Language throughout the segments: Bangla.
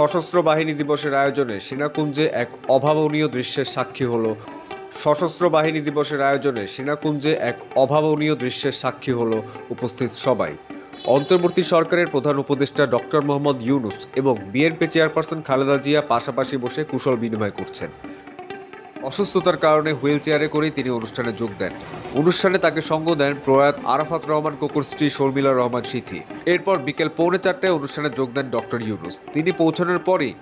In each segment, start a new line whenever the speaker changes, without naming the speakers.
সশস্ত্র বাহিনী দিবসের আয়োজনে সেনাকুঞ্জে এক অভাবনীয় দৃশ্যের সাক্ষী হল। সশস্ত্র বাহিনী দিবসের আয়োজনে সেনাকুঞ্জে এক অভাবনীয় দৃশ্যের সাক্ষী হল উপস্থিত সবাই। অন্তর্বর্তী সরকারের প্রধান উপদেষ্টা ডক্টর মোহাম্মদ ইউনুস এবং বিএনপি চেয়ারপারসন খালেদা জিয়া পাশাপাশি বসে কুশল বিনিময় করছেন। অসুস্থতার কারণে হুইল চেয়ারে করেই তিনি অনুষ্ঠানে যোগ দেন। অনুষ্ঠানে তাকে সঙ্গ দেন প্রয়াত আরাফাত রহমান কোকুর স্ত্রী শর্মিলা রহমান সিথি। এরপর বিকেল পৌনে চারটায় অনুষ্ঠানে যোগ দেন ডক্টর ইউনুস। তিনি পৌঁছানোর পরই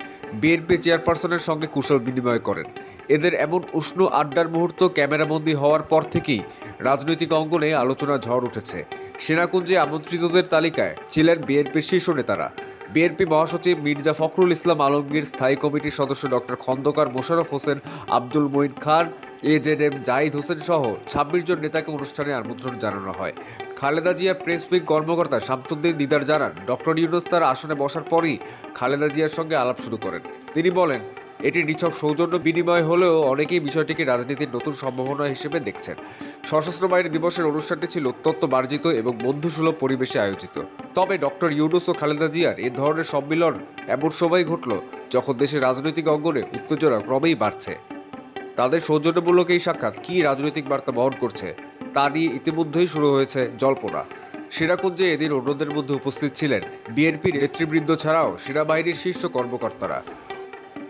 বিএনপি চেয়ারপারসনের সঙ্গে কুশল বিনিময় করেন। এদের এমন উষ্ণ আড্ডার মুহূর্ত ক্যামেরাবন্দি হওয়ার পর থেকেই রাজনৈতিক অঙ্গনে আলোচনা ঝড় উঠেছে। সেনাকুঞ্জে আমন্ত্রিতদের তালিকায় ছিলেন বিএনপির শীর্ষ নেতারা। বিএনপি মহাসচিব মির্জা ফখরুল ইসলাম আলমগীর, স্থায়ী কমিটির সদস্য ডক্টর খন্দকার মোশারফ হোসেন, আব্দুল মঈন খান এজেডএম জাহিদ হোসেন সহ ছাব্বিশ জন নেতাকে অনুষ্ঠানে আমন্ত্রণ জানানো হয়। খালেদা জিয়া প্রেস উইং কর্মকর্তা শামসুদ্দিন দিদার জানান, ডক্টর ইউনুস তার আসনে বসার পরই খালেদা জিয়ার সঙ্গে আলাপ শুরু করেন। তিনি বলেন এটি নিছক সৌজন্য বিনিময় হলেও অনেকেই বিষয়টিকে রাজনীতির নতুন সম্ভাবনা হিসেবে দেখছেন। সশস্ত্র বাহিনী দিবসের অনুষ্ঠানটি ছিল অত্যন্ত মার্জিত এবং বন্ধুসুলভ পরিবেশে আয়োজিত। তবে ডক্টর ইউনুস ও খালেদা জিয়ার এ ধরনের সম্মিলন এমন সময় ঘটল যখন দেশের রাজনৈতিক অঙ্গনে উত্তেজনা ক্রমেই বাড়ছে। তাদের সৌজন্যমূলক এই সাক্ষাৎ কী রাজনৈতিক বার্তা বহন করছে তা নিয়ে ইতিমধ্যেই শুরু হয়েছে জল্পনা। সেনাকুঞ্জে এদিন অন্যদের মধ্যে উপস্থিত ছিলেন বিএনপির নেতৃবৃন্দ ছাড়াও সেনাবাহিনীর শীর্ষ কর্মকর্তারা।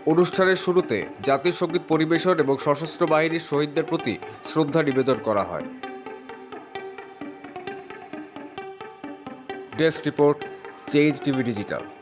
অনুষ্ঠানের শুরুতে জাতীয় সংগীত পরিবেশন এবং সশস্ত্র বাহিনীর শহীদদের প্রতি শ্রদ্ধা নিবেদন করা হয়। Desk report change TV digital.